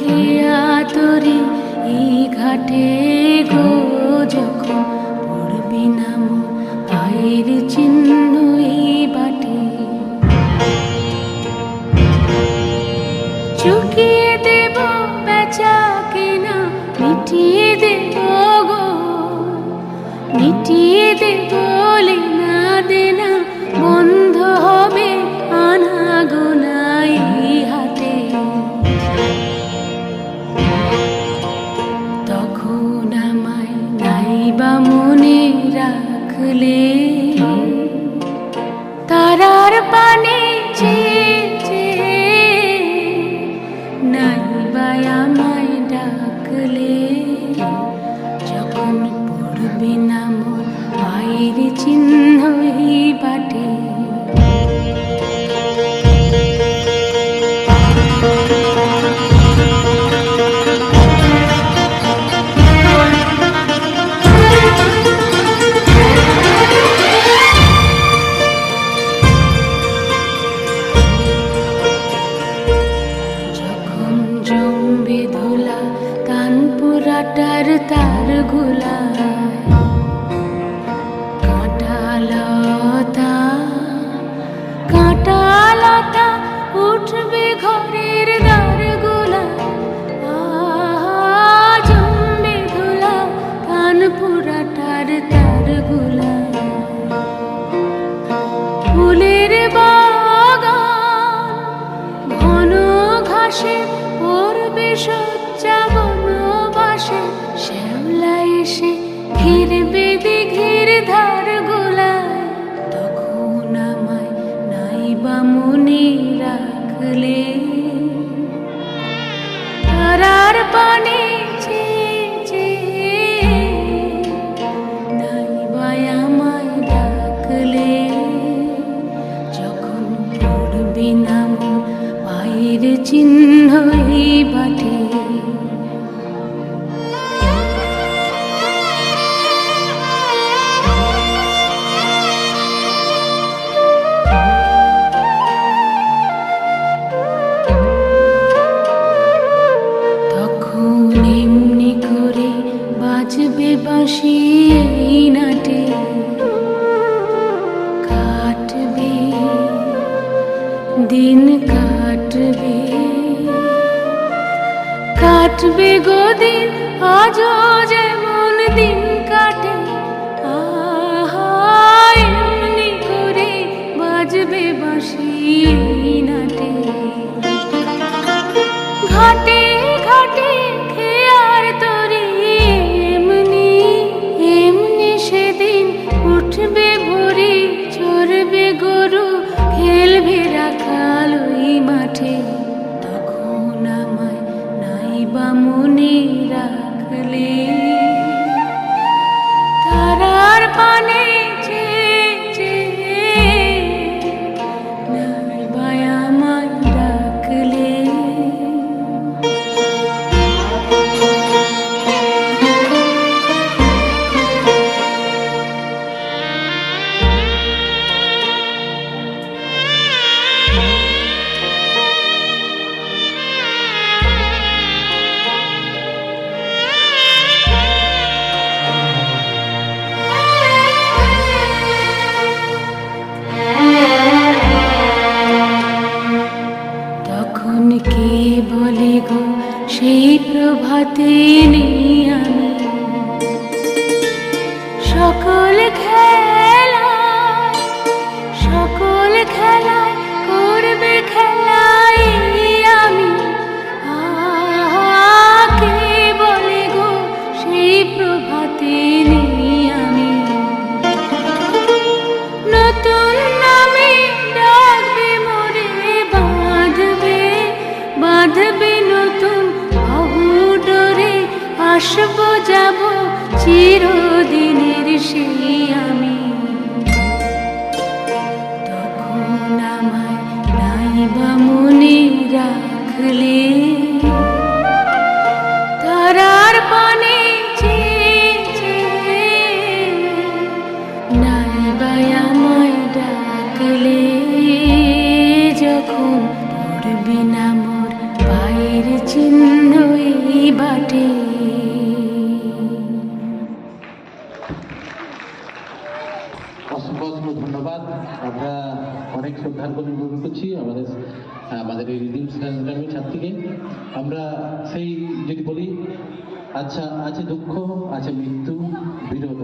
খেয়া তরি, এই ঘাটে গো যখন পড়বি নাম পায়ের চিহ্ন এই বাটে। চুকিয়ে দেব বেচা কিনা, মিটিয়ে তারার তারগুলা কাঁটালতা কাঁটালতা উঠবে ঘরের দ্বারগুলা জমবে ধুলা কানপুরাটার তারগুলা ফুলের ঘন ঘাসে পড়বে সজ্জা বনবাসে এসে ঘিরবে দিঘির ধার গোলায় তখন আমায় নাইবা মনে রাখলে। তারার পানে চেয়ে চেয়ে বাজবে বাসি নাটে কাটবে দিন কাটবে। কাটবে গো দিন আজও যেমন দিন। রাখলে প্রভাতে নেই আসব, যাব চিরদিনের সেই আমি। তখন আমায় নাইবা মনে রাখলে, তারার পানে চেয়ে নাইবা আমায় ডাকলে, যখন পড়বি না করছি, আমাদের আমাদের এই গ্রামের ছাত্র থেকে আমরা সেই যদি বলি আচ্ছা আছে দুঃখ, আছে মৃত্যু, বিরোধ।